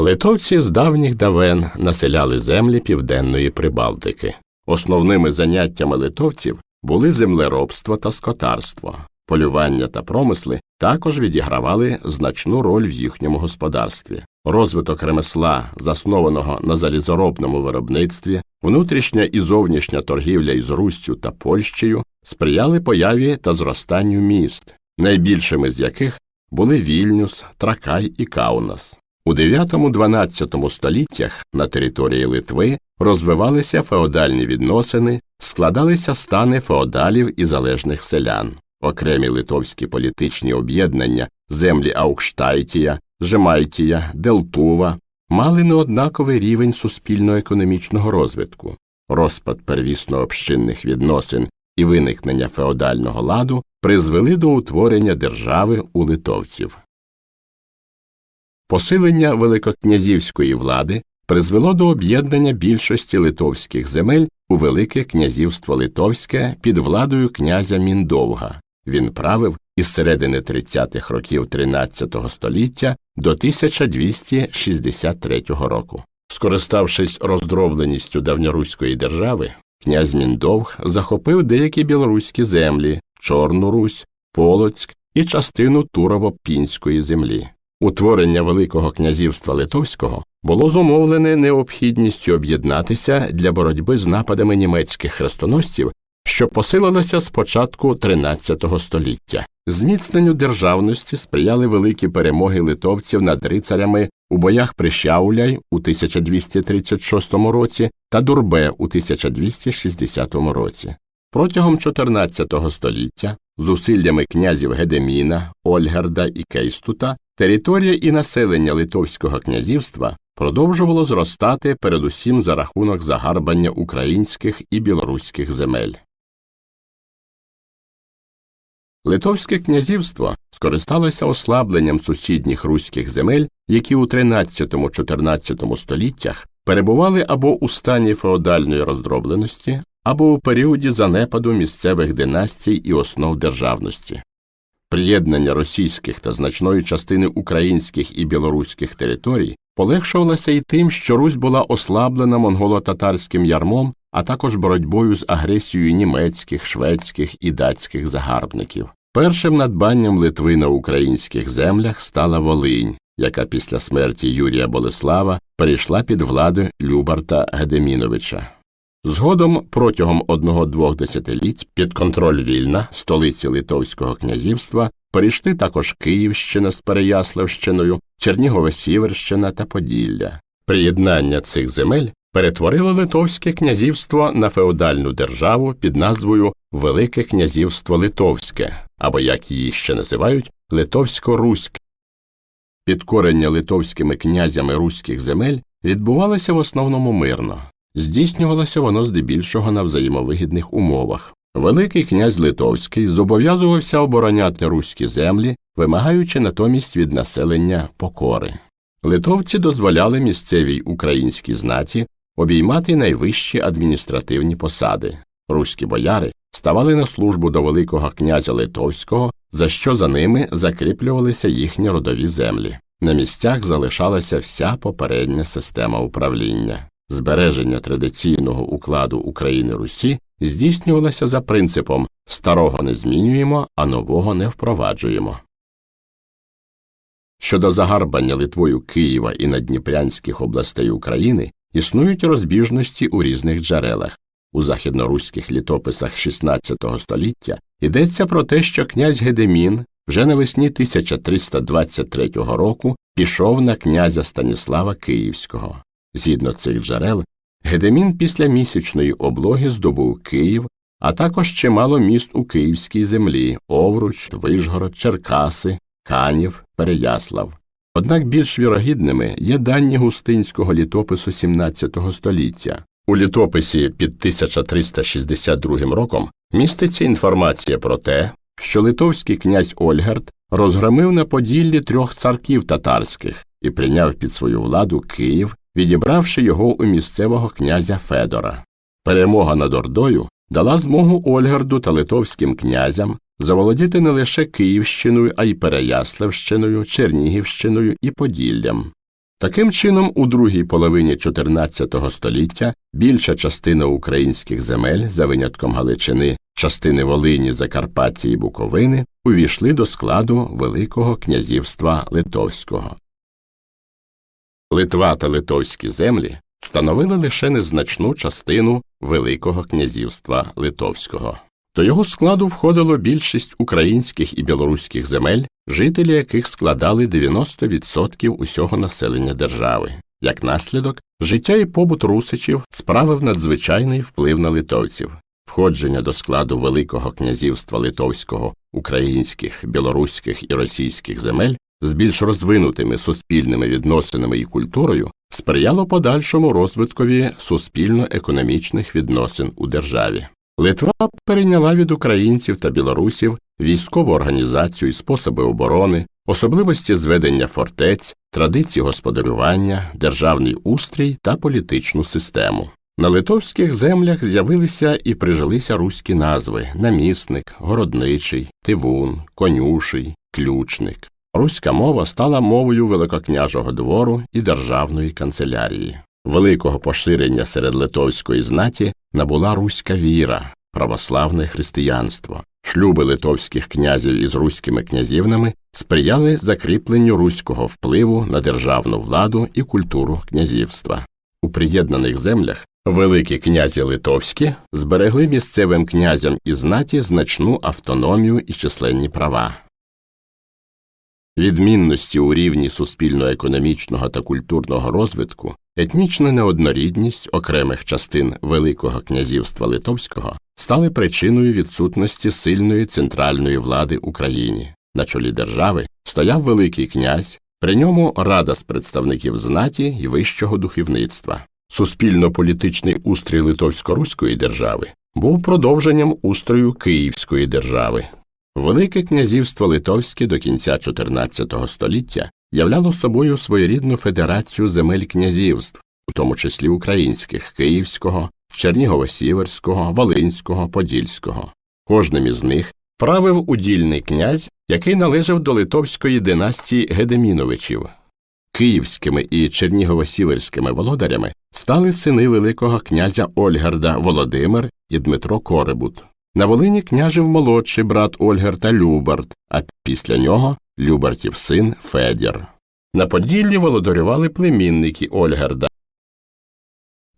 Литовці з давніх давен населяли землі південної Прибалтики. Основними заняттями литовців були землеробство та скотарство. Полювання та промисли також відігравали значну роль в їхньому господарстві. Розвиток ремесла, заснованого на залізоробному виробництві, внутрішня і зовнішня торгівля із Руссю та Польщею сприяли появі та зростанню міст, найбільшими з яких були Вільнюс, Тракай і Каунас. У 9-12 століттях на території Литви розвивалися феодальні відносини, складалися стани феодалів і залежних селян. Окремі литовські політичні об'єднання землі Аукштайтія, Жемайтія, Делтува мали неоднаковий рівень суспільно-економічного розвитку. Розпад первісно-общинних відносин і виникнення феодального ладу призвели до утворення держави у литовців. Посилення великокнязівської влади призвело до об'єднання більшості литовських земель у Велике князівство Литовське під владою князя Міндовга. Він правив із середини 30-х років 13 століття до 1263 року. Скориставшись роздробленістю давньоруської держави, князь Міндовг захопив деякі білоруські землі Чорну Русь, Полоцьк і частину Турово-Пінської землі. Утворення Великого князівства Литовського було зумовлене необхідністю об'єднатися для боротьби з нападами німецьких хрестоносців, що посилилося з початку XIII століття. Зміцненню державності сприяли великі перемоги литовців над рицарями у боях при Щауляй у 1236 році та Дурбе у 1260 році. Протягом XIV століття зусиллями князів Гедеміна, Ольгерда і Кейстута територія і населення Литовського князівства продовжувало зростати передусім за рахунок загарбання українських і білоруських земель. Литовське князівство скористалося ослабленням сусідніх руських земель, які у 13-14 століттях перебували або у стані феодальної роздробленості, або у періоді занепаду місцевих династій і основ державності. Приєднання російських та значної частини українських і білоруських територій полегшувалося й тим, що Русь була ослаблена монголо-татарським ярмом, а також боротьбою з агресією німецьких, шведських і датських загарбників. Першим надбанням Литви на українських землях стала Волинь, яка після смерті Юрія Болеслава перейшла під владу Любарта Гедеміновича. Згодом протягом одного-двох десятиліть під контроль вільна, столиці Литовського князівства, перейшли також Київщина з Переяславщиною, Чернігова Сіверщина та Поділля. Приєднання цих земель перетворило Литовське князівство на феодальну державу під назвою Велике князівство Литовське, або як її ще називають Литовсько-Руське. Підкорення литовськими князями руських земель відбувалося в основному мирно. Здійснювалося воно здебільшого на взаємовигідних умовах. Великий князь Литовський зобов'язувався обороняти руські землі, вимагаючи натомість від населення покори. Литовці дозволяли місцевій українській знаті обіймати найвищі адміністративні посади. Руські бояри ставали на службу до Великого князя Литовського, за що за ними закріплювалися їхні родові землі. На місцях залишалася вся попередня система управління. Збереження традиційного укладу України Русі здійснювалося за принципом старого не змінюємо, а нового не впроваджуємо. Щодо загарбання Литвою Києва і надніпрянських областей України існують розбіжності у різних джерелах. У західноруських літописах XVI століття йдеться про те, що князь Гедемін вже навесні 1323 року пішов на князя Станіслава Київського. Згідно цих джерел, Гедемін після місячної облоги здобув Київ, а також чимало міст у Київській землі Овруч, Вишгород, Черкаси, Канів, Переяслав. Однак більш вірогідними є дані густинського літопису XVII століття. У літописі під 1362 роком міститься інформація про те, що литовський князь Ольгерд розгромив на Поділлі трьох царків татарських і прийняв під свою владу Київ, відібравши його у місцевого князя Федора. Перемога над Ордою дала змогу Ольгерду та литовським князям заволодіти не лише Київщиною, а й Переяславщиною, Чернігівщиною і Поділлям. Таким чином, у другій половині XIV століття більша частина українських земель, за винятком Галичини, частини Волині, Закарпаття і Буковини, увійшли до складу Великого князівства Литовського. Литва та литовські землі становили лише незначну частину Великого князівства Литовського. До його складу входило більшість українських і білоруських земель, жителі яких складали 90% усього населення держави. Як наслідок, життя і побут русичів справив надзвичайний вплив на литовців. Входження до складу Великого князівства Литовського, українських, білоруських і російських земель з більш розвинутими суспільними відносинами і культурою сприяло подальшому розвиткові суспільно-економічних відносин у державі. Литва перейняла від українців та білорусів військову організацію і способи оборони, особливості зведення фортець, традиції господарювання, державний устрій та політичну систему. На литовських землях з'явилися і прижилися руські назви намісник, городничий, тивун, конюший, ключник. Руська мова стала мовою великокняжого двору і державної канцелярії. Великого поширення серед литовської знаті набула руська віра, православне християнство. Шлюби литовських князів із руськими князівнами сприяли закріпленню руського впливу на державну владу і культуру князівства. У приєднаних землях великі князі литовські зберегли місцевим князям і знаті значну автономію і численні права. Відмінності у рівні суспільно-економічного та культурного розвитку, етнічна неоднорідність окремих частин Великого князівства Литовського стали причиною відсутності сильної центральної влади Україні. На чолі держави стояв Великий князь, при ньому рада з представників знаті і вищого духовництва. Суспільно-політичний устрій Литовсько-Руської держави був продовженням устрою Київської держави. Велике князівство Литовське до кінця XIV століття являло собою своєрідну федерацію земель князівств, у тому числі українських Київського, Чернігово-Сіверського, Волинського, Подільського. Кожним із них правив удільний князь, який належав до литовської династії Гедеміновичів. Київськими і Чернігово-Сіверськими володарями стали сини Великого князя Ольгарда Володимир і Дмитро Коребут. На Волині княжив молодший брат Ольгер та Любард, а після нього Любартів син Федір. На Поділлі володарювали племінники Ольгерда.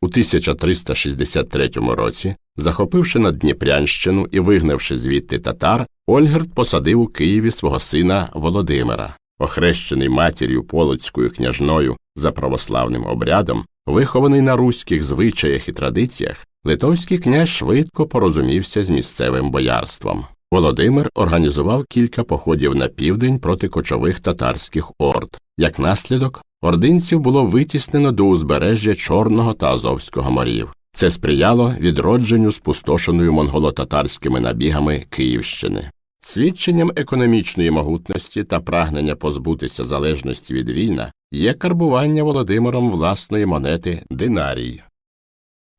У 1363 році, захопивши Наддніпрянщину і вигнавши звідти татар, Ольгерд посадив у Києві свого сина Володимира, охрещений матір'ю Полоцькою княжною за православним обрядом, вихований на руських звичаях і традиціях, литовський князь швидко порозумівся з місцевим боярством. Володимир організував кілька походів на південь проти кочових татарських орд. Як наслідок, ординців було витіснено до узбережжя Чорного та Азовського морів. Це сприяло відродженню спустошеною монголо-татарськими набігами Київщини. Свідченням економічної могутності та прагнення позбутися залежності від вільна є карбування Володимиром власної монети динарій.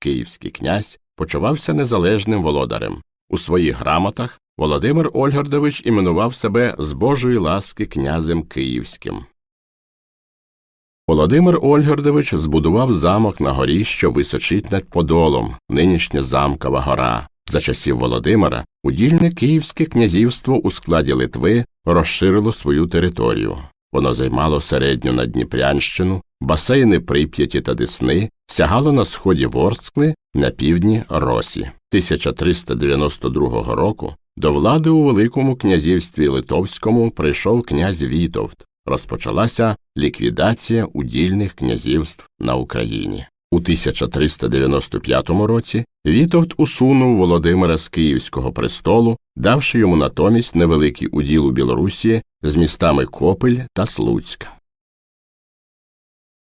Київський князь почувався незалежним володарем. У своїх грамотах Володимир Ольгардович іменував себе з Божої ласки князем Київським. Володимир Ольгардович збудував замок на горі, що височить над Подолом, нинішня замкова гора. За часів Володимира удільне Київське князівство у складі Литви розширило свою територію. Воно займало середню Надніпрянщину, басейни Прип'яті та Десни, сягало на сході Ворскли, на півдні Росі. 1392 року до влади у Великому князівстві Литовському прийшов князь Вітовт. Розпочалася ліквідація удільних князівств на Україні. У 1395 році Вітовт усунув Володимира з Київського престолу, давши йому натомість невеликий уділ у Білорусі з містами Копель та Слуцьк.